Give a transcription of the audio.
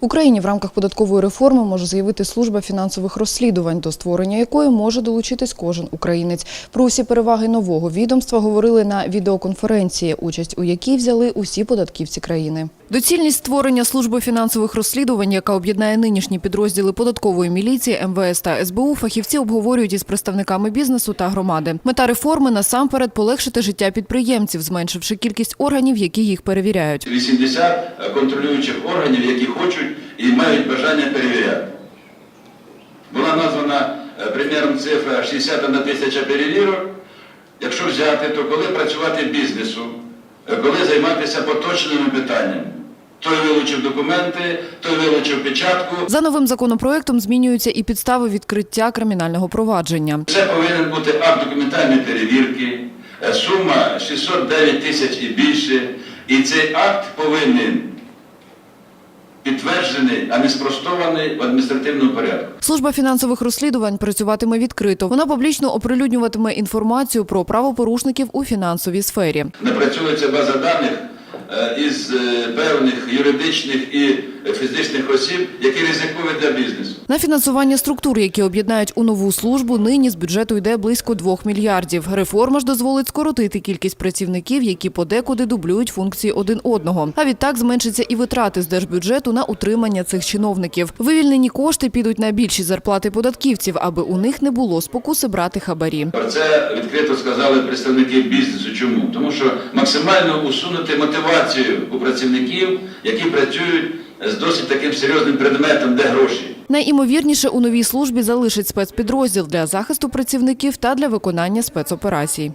Україні в рамках податкової реформи може з'явити служба фінансових розслідувань, до створення якої може долучитись кожен українець. Про усі переваги нового відомства говорили на відеоконференції, участь у якій взяли усі податківці країни. Доцільність створення служби фінансових розслідувань, яка об'єднає нинішні підрозділи податкової міліції, МВС та СБУ, фахівці обговорюють із представниками бізнесу та громади. Мета реформи насамперед полегшити життя підприємців, зменшивши кількість органів, які їх перевіряють. 80 контролюючих органів, які хочуть і мають бажання перевіряти. Була названа е, приміром цифра 61 тисяча перевірок. Якщо взяти, то коли працювати бізнесу, е, коли займатися поточними питаннями. Той вилучив документи, той вилучив печатку. За новим законопроектом змінюються і підстави відкриття кримінального провадження. Це повинен бути акт документальної перевірки, е, сума 609 тисяч і більше. І цей акт повинен підтверджений, а не спростований в адміністративному порядку. Служба фінансових розслідувань працюватиме відкрито. Вона публічно оприлюднюватиме інформацію про правопорушників у фінансовій сфері. Напрацьовується база даних із е, певних юридичних і фізичних осіб, які ризикові для бізнесу. На фінансування структур, які об'єднають у нову службу, нині з бюджету йде близько 2 мільярдів. Реформа ж дозволить скоротити кількість працівників, які подекуди дублюють функції один одного. А відтак зменшаться і витрати з держбюджету на утримання цих чиновників. Вивільнені кошти підуть на більші зарплати податківців, аби у них не було спокуси брати хабарі. Про це відкрито сказали представники бізнесу. Чому? Тому що максимально усунути мотивацію у працівників, які працюють з досить таким серйозним предметом, де гроші. Найімовірніше у новій службі залишить спецпідрозділ для захисту працівників та для виконання спецоперацій.